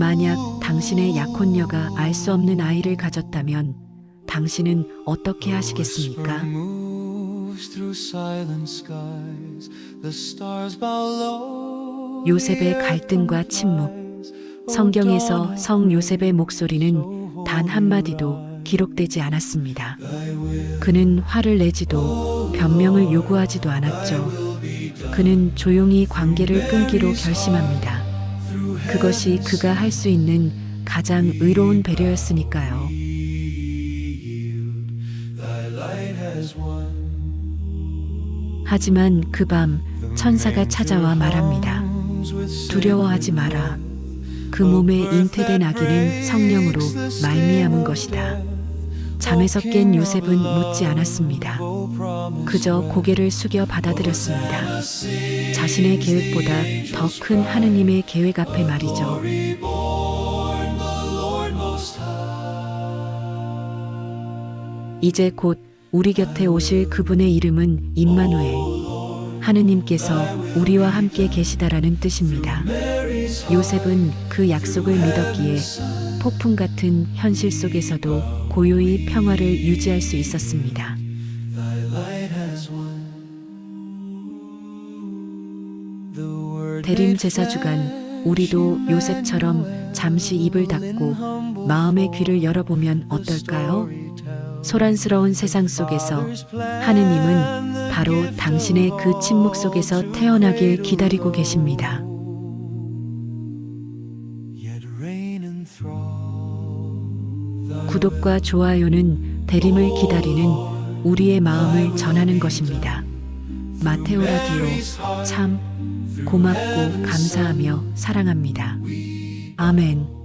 만약 당신의 약혼녀가 알 수 없는 아이를 가졌다면 당신은 어떻게 하시겠습니까? 요셉의 갈등과 침묵. 성경에서 성 요셉의 목소리는 단 한마디도 기록되지 않았습니다. 그는 화를 내지도 변명을 요구하지도 않았죠. 그는 조용히 관계를 끊기로 결심합니다. 그것이 그가 할 수 있는 가장 의로운 배려였으니까요. 하지만 그 밤 천사가 찾아와 말합니다. 두려워하지 마라. 그 몸에 잉태된 아기는 성령으로 말미암은 것이다. 잠에서 깬 요셉은 묻지 않았습니다. 그저 고개를 숙여 받아들였습니다. 자신의 계획보다 더 큰 하느님의 계획 앞에 말이죠. 이제 곧 우리 곁에 오실 그분의 이름은 임마누엘. 하느님께서 우리와 함께 계시다라는 뜻입니다. 요셉은 그 약속을 믿었기에 폭풍 같은 현실 속에서도 고요히 평화를 유지할 수 있었습니다. 대림 제사 주간 우리도 요셉처럼 잠시 입을 닫고 마음의 귀를 열어보면 어떨까요? 소란스러운 세상 속에서 하느님은 바로 당신의 그 침묵 속에서 태어나길 기다리고 계십니다. 구독과 좋아요는 대림을 기다리는 우리의 마음을 전하는 것입니다. 마테오 라디오 참 고맙고 감사하며 사랑합니다. 아멘.